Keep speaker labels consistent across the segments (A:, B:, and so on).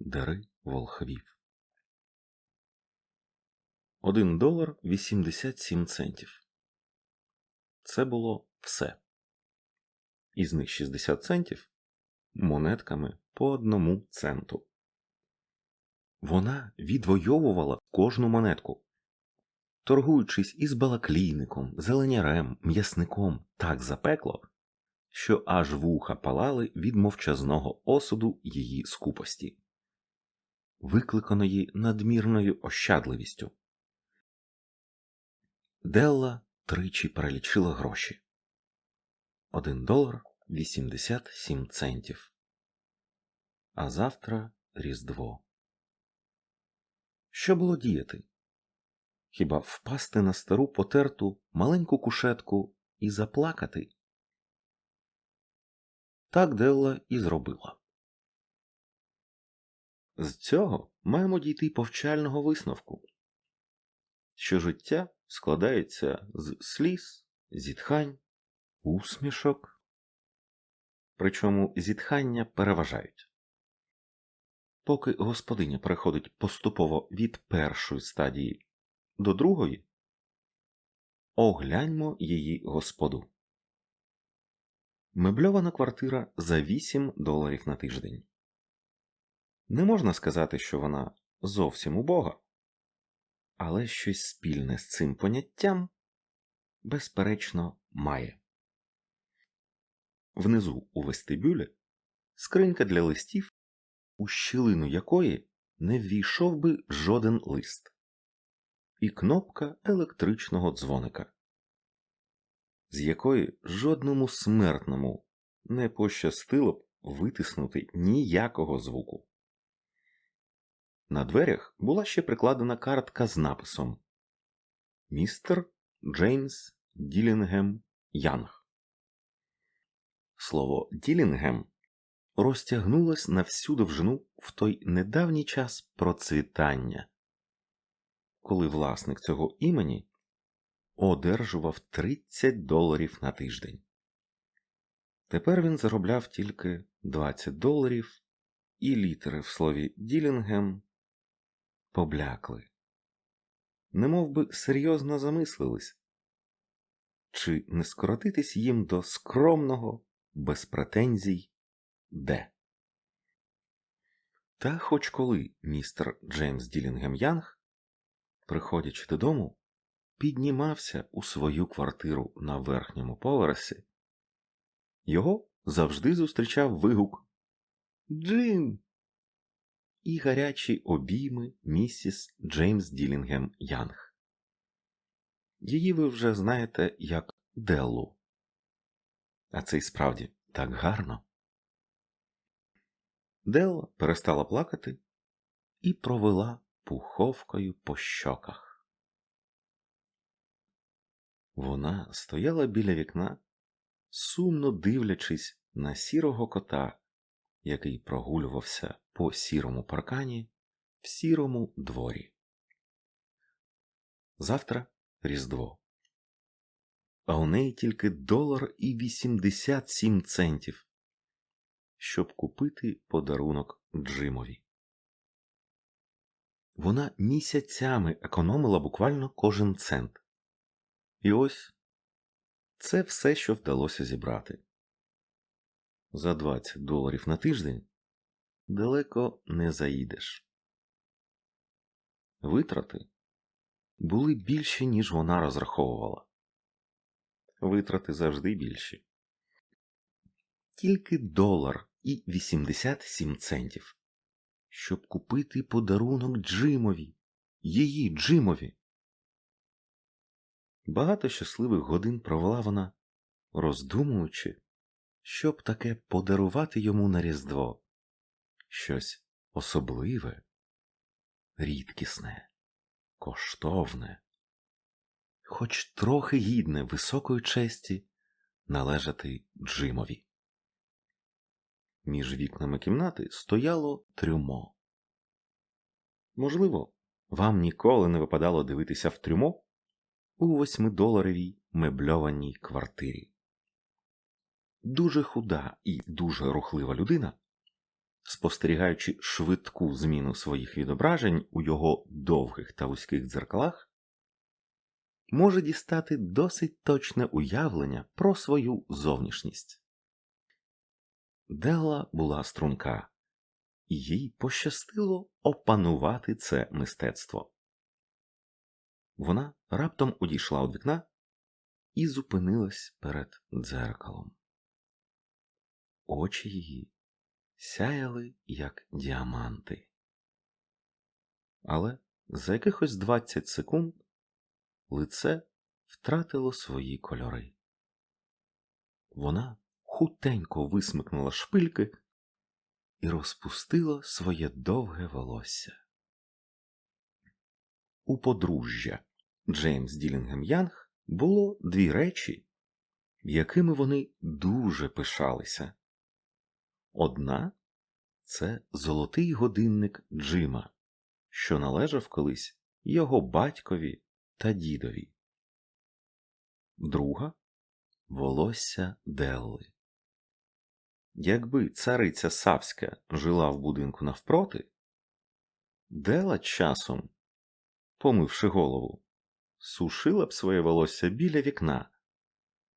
A: дари волхвів. Один долар 87 центів. Це було все. Із них 60 центів монетками по одному центу. Вона відвоювала кожну монетку, торгуючись із балаклійником, зеленярем, м'ясником так запекло, що аж вуха палали від мовчазного осуду її скупості, викликаної надмірною ощадливістю. Делла тричі перелічила гроші. Один долар вісімдесят сім центів. А завтра Різдво. Що було діяти? Хіба впасти на стару потерту маленьку кушетку і заплакати? Так Делла і зробила. З цього маємо дійти повчального висновку, що життя складається з сліз, зітхань, усмішок, причому зітхання переважають. Поки господиня переходить поступово від першої стадії до другої, огляньмо її господу. Мебльована квартира за 8 доларів на тиждень. Не можна сказати, що вона зовсім убога, але щось спільне з цим поняттям, безперечно, має. Внизу у вестибюлі скринька для листів, у щілину якої не ввійшов би жоден лист, і кнопка електричного дзвоника, з якої жодному смертному не пощастило б витиснути ніякого звуку. На дверях була ще прикладена картка з написом Містер Джеймс Ділінгем Янг. Слово Ділінгем розтягнулось на всю довжину в той недавній час процвітання, коли власник цього імені одержував 30 доларів на тиждень. Тепер він заробляв тільки 20 доларів, і літери в слові Ділінгем поблякли. Немов би серйозно замислились, чи не скоротитись їм до скромного, без претензій де. Та хоч коли містер Джеймс Ділінгем Янг, приходячи додому, піднімався у свою квартиру на верхньому поверсі, його завжди зустрічав вигук Джин і гарячі обійми місіс Джеймс Ділінгем Янг. Її ви вже знаєте як Деллу. А це й справді так гарно. Делла перестала плакати і провела пуховкою по щоках. Вона стояла біля вікна, сумно дивлячись на сірого кота, який прогулювався по сірому паркані в сірому дворі. Завтра Різдво. А у неї тільки долар і вісімдесят сім центів, щоб купити подарунок Джимові. Вона місяцями економила буквально кожен цент. І ось це все, що вдалося зібрати. За 20 доларів на тиждень далеко не заїдеш. Витрати були більші, ніж вона розраховувала. Витрати завжди більші. Тільки долар і 87 центів, щоб купити подарунок Джимові, її Джимові. Багато щасливих годин провела вона, роздумуючи, щоб таке подарувати йому на Різдво щось особливе, рідкісне, коштовне, хоч трохи гідне високої честі належати Джимові. Між вікнами кімнати стояло трюмо. Можливо, вам ніколи не випадало дивитися в трюмо у восьмидоларовій мебльованій квартирі. Дуже худа і дуже рухлива людина спостерігаючи швидку зміну своїх відображень у його довгих та вузьких дзеркалах, може дістати досить точне уявлення про свою зовнішність. Делла була струнка, і їй пощастило опанувати це мистецтво. Вона раптом одійшла від вікна і зупинилась перед дзеркалом. Очі її сяяли, як діаманти. Але за якихось 20 секунд лице втратило свої кольори. Вона хутенько висмикнула шпильки і розпустила своє довге волосся. У подружжя Джеймс Ділінгем Янг було дві речі, якими вони дуже пишалися. Одна це золотий годинник Джима, що належав колись його батькові та дідові. Друга волосся Делли. Якби цариця Савська жила в будинку навпроти, Дела часом, помивши голову, сушила б своє волосся біля вікна,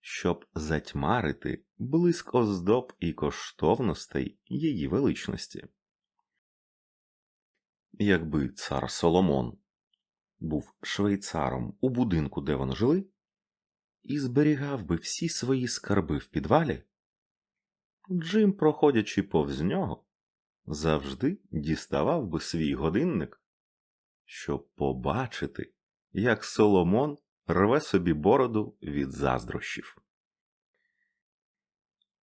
A: щоб затьмарити блиск оздоб і коштовностей її величності. Якби цар Соломон був швейцаром у будинку, де вони жили, і зберігав би всі свої скарби в підвалі, Джим, проходячи повз нього, завжди діставав би свій годинник, щоб побачити, як Соломон рве собі бороду від заздрощів.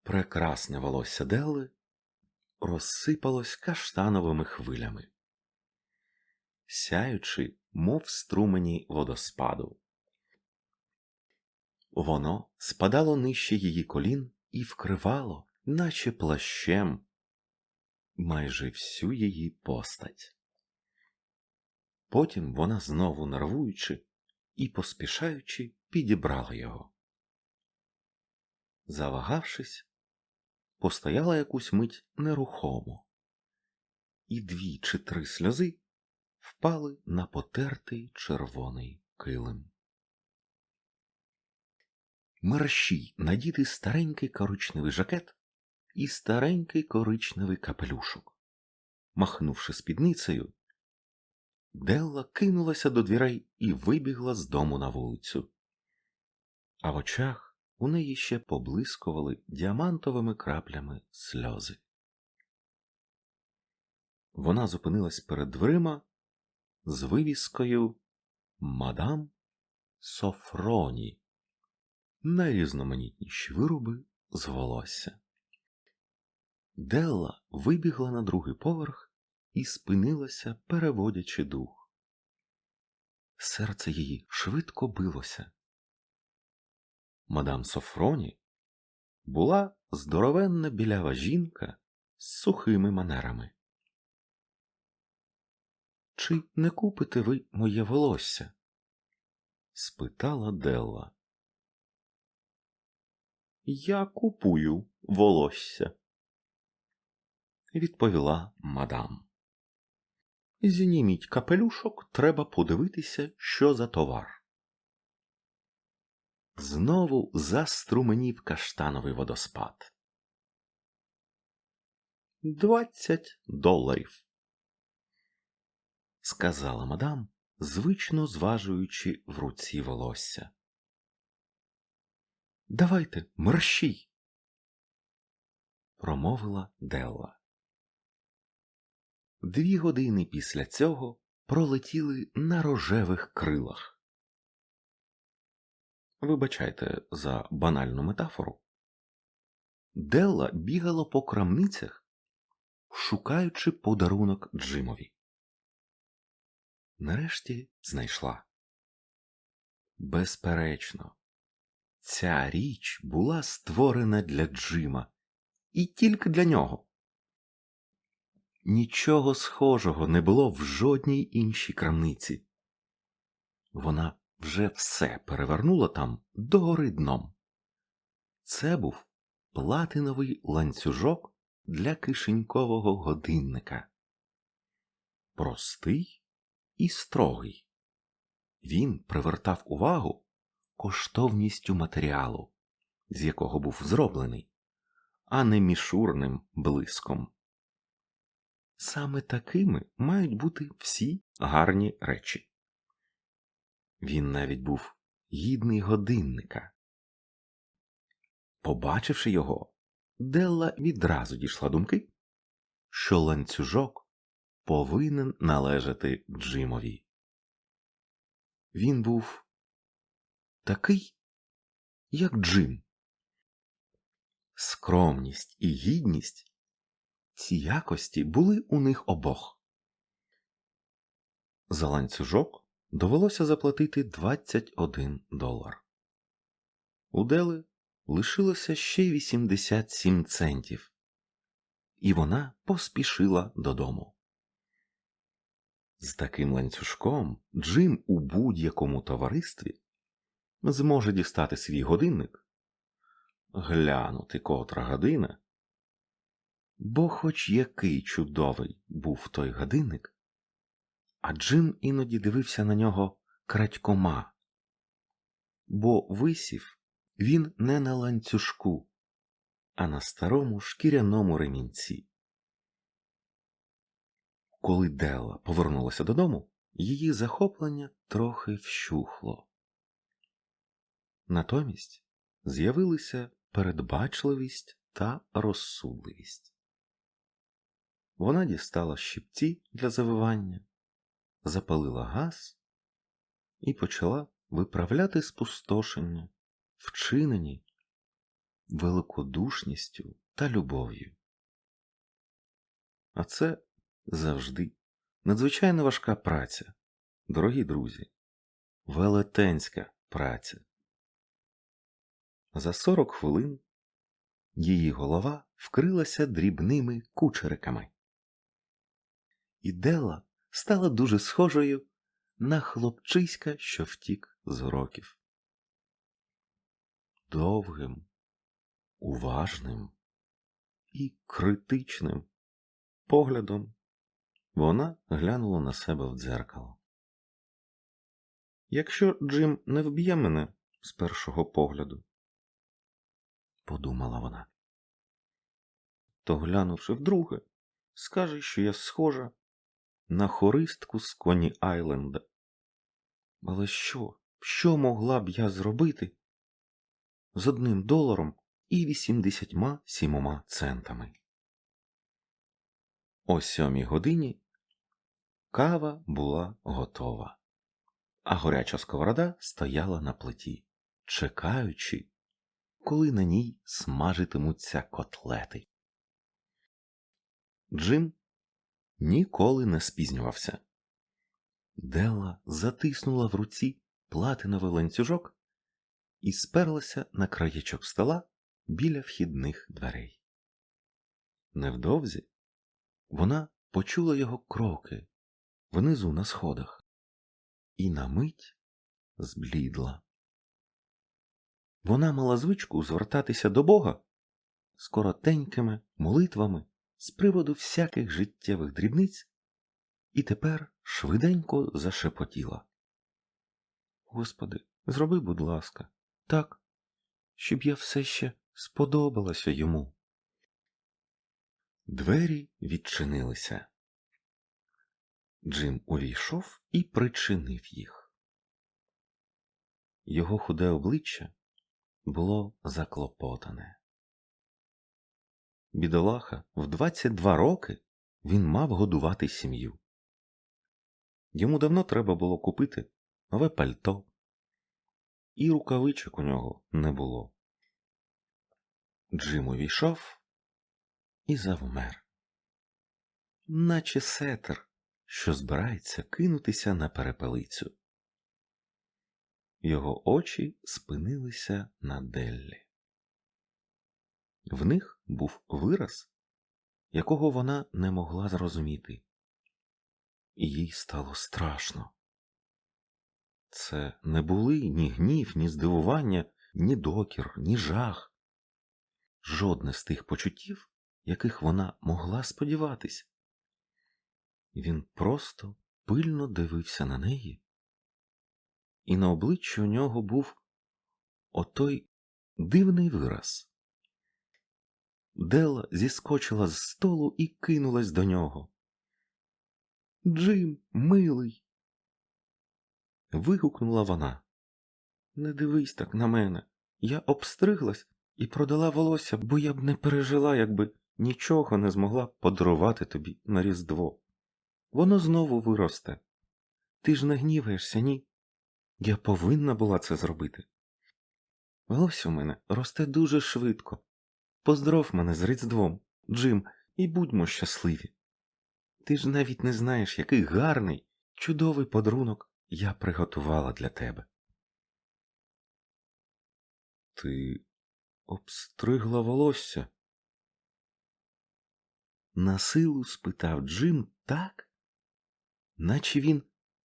A: Прекрасне волосся Делли розсипалось каштановими хвилями, сяючи, мов струмені водоспаду. Воно спадало нижче її колін і вкривало, наче плащем, майже всю її постать. Потім вона знову нервуючи і поспішаючи підібрала його. Завагавшись, постояла якусь мить нерухомо, і дві чи три сльози впали на потертий червоний килим. Мерщій надіти старенький коричневий жакет і старенький коричневий капелюшок. Махнувши спідницею, Делла кинулася до дверей і вибігла з дому на вулицю. А в очах у неї ще поблискували діамантовими краплями сльози. Вона зупинилась перед дверима з вивіскою Мадам Софроні, найрізноманітніші вироби з волосся. Делла вибігла на другий поверх і спинилася, переводячи дух. Серце її швидко билося. Мадам Софроні була здоровенна білява жінка з сухими манерами. Чи не купите ви моє волосся? спитала Делла. Я купую волосся, відповіла мадам. Зніміть капелюшок, треба подивитися, що за товар. Знову заструменів каштановий водоспад. Двадцять доларів, сказала мадам, звично зважуючи в руці волосся. Давайте, мерщій, промовила Делла. Дві години після цього пролетіли на рожевих крилах. Вибачайте за банальну метафору. Делла бігала по крамницях, шукаючи подарунок Джимові. Нарешті знайшла. Безперечно, ця річ була створена для Джима і тільки для нього. Нічого схожого не було в жодній іншій крамниці. Вона вже все перевернула там догори дном. Це був платиновий ланцюжок для кишенькового годинника. Простий і строгий. Він привертав увагу коштовністю матеріалу, з якого був зроблений, а не мішурним блиском. Саме такими мають бути всі гарні речі. Він навіть був гідний годинника. Побачивши його, Делла відразу дійшла думки, що ланцюжок повинен належати Джимові. Він був такий, як Джим. Скромність і гідність ці якості були у них обох. За ланцюжок довелося заплатити 21 долар. У Дели лишилося ще 87 центів, і вона поспішила додому. З таким ланцюжком Джим у будь-якому товаристві зможе дістати свій годинник, глянути котра година, бо хоч який чудовий був той годинник, а Джим іноді дивився на нього крадькома, бо висів він не на ланцюжку, а на старому шкіряному ремінці. Коли Делла повернулася додому, її захоплення трохи вщухло. Натомість з'явилися передбачливість та розсудливість. Вона дістала щипці для завивання, запалила газ і почала виправляти спустошення, вчинені великодушністю та любов'ю. А це завжди надзвичайно важка праця, дорогі друзі, велетенська праця. За сорок хвилин її голова вкрилася дрібними кучериками. І Делла стала дуже схожою на хлопчиська, що втік з уроків. Довгим, уважним і критичним поглядом вона глянула на себе в дзеркало. Якщо Джим не вб'є мене з першого погляду, подумала вона, то глянувши вдруге, скаже, що я схожа на хористку з Коні Айленда. Але що, що могла б я зробити з одним доларом і вісімдесятьма сімома центами? О сьомій годині кава була готова, а горяча сковорода стояла на плиті, чекаючи, коли на ній смажитимуться котлети. Джим ніколи не спізнювався. Делла затиснула в руці платиновий ланцюжок і сперлася на краєчок стола біля вхідних дверей. Невдовзі вона почула його кроки внизу на сходах і на мить зблідла. Вона мала звичку звертатися до Бога з коротенькими молитвами з приводу всяких життєвих дрібниць, і тепер швиденько зашепотіла. Господи, зроби, будь ласка, так, щоб я все ще сподобалася йому. Двері відчинилися. Джим увійшов і причинив їх. Його худе обличчя було заклопотане. Бідолаха, в 22 роки він мав годувати сім'ю. Йому давно треба було купити нове пальто, і рукавичок у нього не було. Джим увійшов і завмер, наче сетер, що збирається кинутися на перепелицю. Його очі спинилися на Деллі. В них був вираз, якого вона не могла зрозуміти, і їй стало страшно. Це не були ні гнів, ні здивування, ні докір, ні жах. Жодне з тих почуттів, яких вона могла сподіватись. Він просто пильно дивився на неї, і на обличчі у нього був отой дивний вираз. Дела зіскочила з столу і кинулась до нього. Джим, милий. вигукнула вона. Не дивись так на мене. Я обстриглась і продала волосся, бо я б не пережила, якби нічого не змогла подарувати тобі на Різдво. Воно знову виросте. Ти ж не гніваєшся, ні? Я повинна була це зробити. Волосся у мене росте дуже швидко. Поздров мене з Різдвом, Джим, і будьмо щасливі. Ти ж навіть не знаєш, який гарний, чудовий подарунок я приготувала для тебе. Ти обстригла волосся? Насилу спитав Джим так, наче він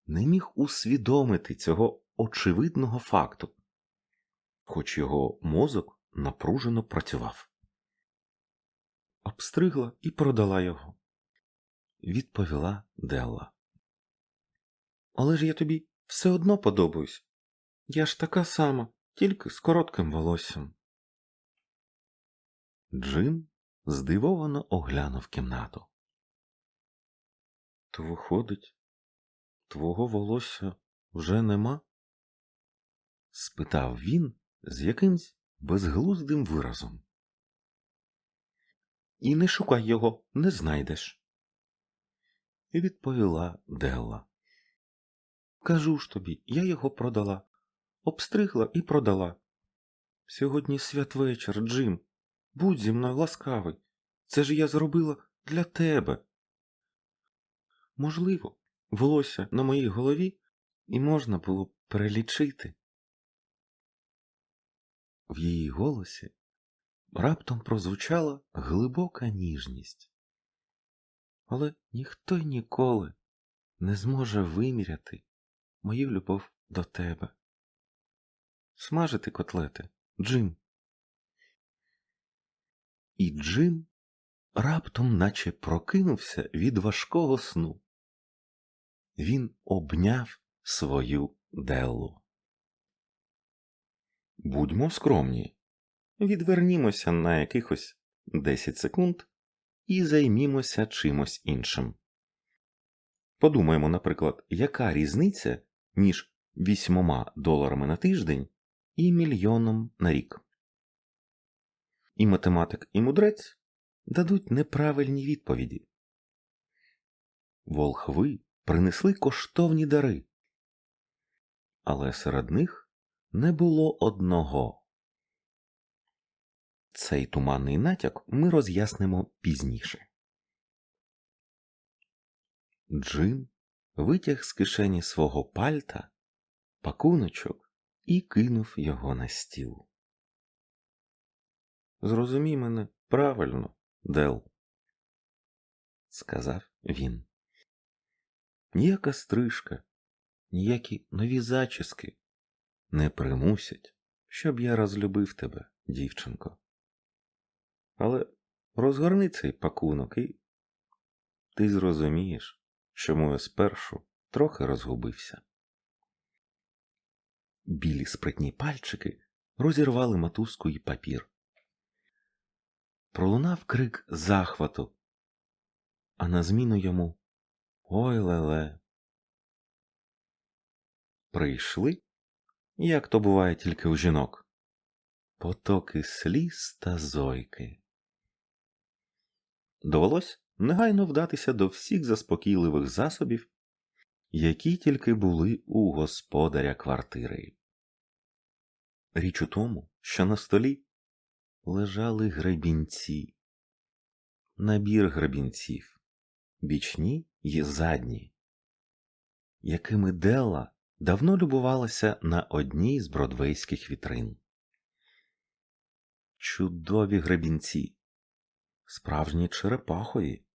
A: не міг усвідомити цього очевидного факту, хоч його мозок напружено працював. Обстригла і продала його, відповіла Делла. Але ж я тобі все одно подобаюсь. Я ж така сама, тільки з коротким волоссям. Джим здивовано оглянув кімнату. То виходить, твого волосся вже нема? спитав він з якимсь безглуздим виразом. І не шукай його, не знайдеш. І Відповіла Делла. Кажу ж тобі, я його продала, обстригла і продала. Сьогодні святвечір, Джим. Будь зі мною ласкавий. Це ж я зробила для тебе. Можливо, волосся на моїй голові і можна було перелічити. В її голосі раптом прозвучала глибока ніжність. Але ніхто й ніколи не зможе виміряти мою любов до тебе. Смажити котлети, Джим. І Джим раптом наче прокинувся від важкого сну. Він обняв свою Деллу. Будьмо скромні, відвернімося на якихось 10 секунд і займімося чимось іншим. Подумаємо, наприклад, яка різниця між 8 доларами на тиждень і мільйоном на рік. І математик, і мудрець дадуть неправильні відповіді. Волхви принесли коштовні дари, але серед них не було одного. Цей туманний натяк ми роз'яснимо пізніше. Джим витяг з кишені свого пальта пакуночок і кинув його на стіл. Зрозумій мене правильно, Дел, сказав він. Ніяка стрижка, ніякі нові зачіски не примусять, щоб я розлюбив тебе, дівчинко. Але розгорни цей пакунок і ти зрозумієш, чому я спершу трохи розгубився. Білі спритні пальчики розірвали мотузку і папір. Пролунав крик захвату, а на зміну йому Ой леле. Прийшли, як то буває тільки у жінок, потоки сліз та зойки. Довелось негайно вдатися до всіх заспокійливих засобів, які тільки були у господаря квартири. Річ у тому, що на столі лежали гребінці, набір гребінців, бічні й задні, якими Делла давно любувалася на одній з бродвейських вітрин. Чудові гребінці, справжні черепахові,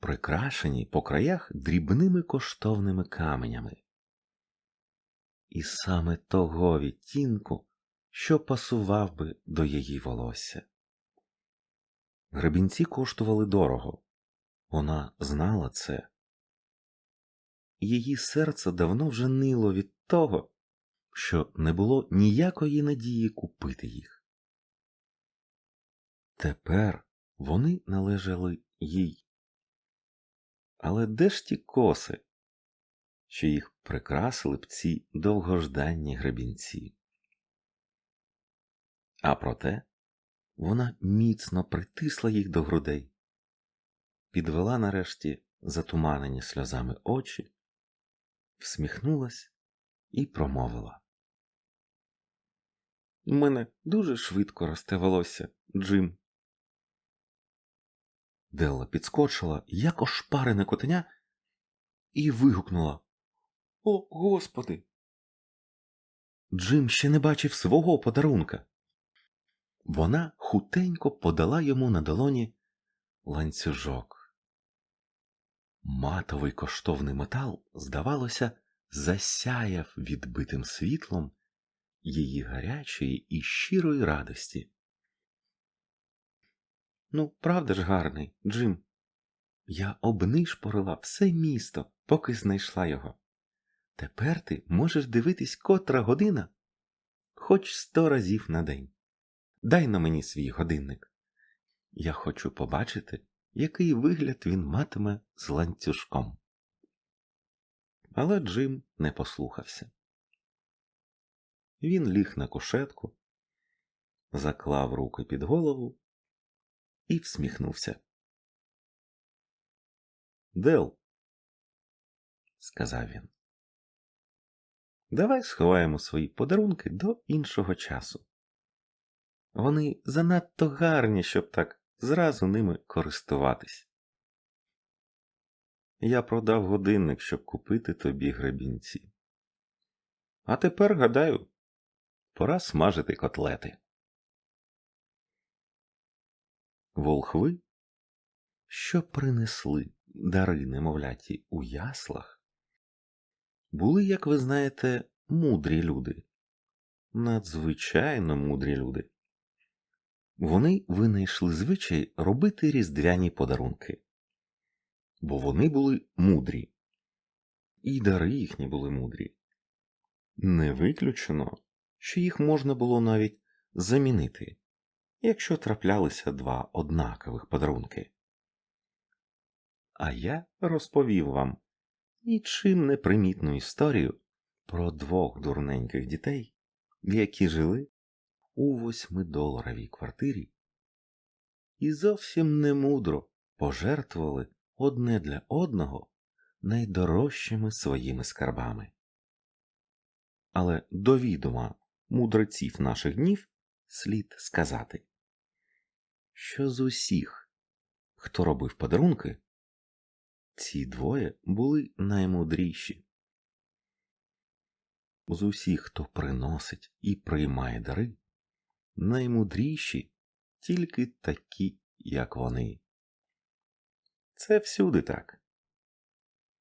A: прикрашені по краях дрібними коштовними каменями. І саме того відтінку, що пасував би до її волосся. Гребінці коштували дорого. Вона знала це. Її серце давно вже нило від того, що не було ніякої надії купити їх. Тепер вони належали їй. Але де ж ті коси, що їх прикрасили б ці довгожданні гребінці? А проте вона міцно притисла їх до грудей, підвела нарешті затуманені сльозами очі, всміхнулась і промовила. У мене дуже швидко росте волосся, Джим. Делла підскочила, як ошпарене котеня, і вигукнула О, господи! Джим ще не бачив свого подарунка. Вона хутенько подала йому на долоні ланцюжок. Матовий коштовний метал, здавалося, засяяв відбитим світлом її гарячої і щирої радості. Ну, правда ж гарний, Джим. Я обнишпорила все місто, поки знайшла його. Тепер ти можеш дивитись котра година, хоч сто разів на день. Дай на мені свій годинник. Я хочу побачити, який вигляд він матиме з ланцюжком. Але Джим не послухався. Він ліг на кушетку, заклав руки під голову і всміхнувся. Дел, сказав він, давай сховаємо свої подарунки до іншого часу. Вони занадто гарні, щоб так зразу ними користуватись. Я продав годинник, щоб купити тобі гребінці. А тепер, гадаю, пора смажити котлети. Волхви, що принесли дари немовляті у яслах, були, як ви знаєте, мудрі люди, надзвичайно мудрі люди. Вони винайшли звичай робити різдвяні подарунки, бо вони були мудрі, і дари їхні були мудрі. Не виключено, що їх можна було навіть замінити, якщо траплялися два однакових подарунки. А я розповів вам нічим не примітну історію про двох дурненьких дітей, які жили у восьмидоларовій квартирі і зовсім немудро пожертвували одне для одного найдорожчими своїми скарбами. Але до відома мудреців наших днів слід сказати, що з усіх, хто робив подарунки, ці двоє були наймудріші. З усіх, хто приносить і приймає дари, наймудріші тільки такі, як вони. Це всюди так.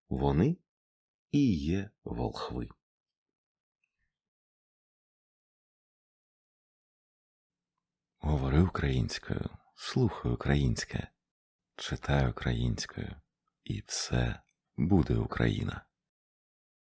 A: Вони і є волхви. Говори українською, слухай українське, читай українською, і все буде Україна.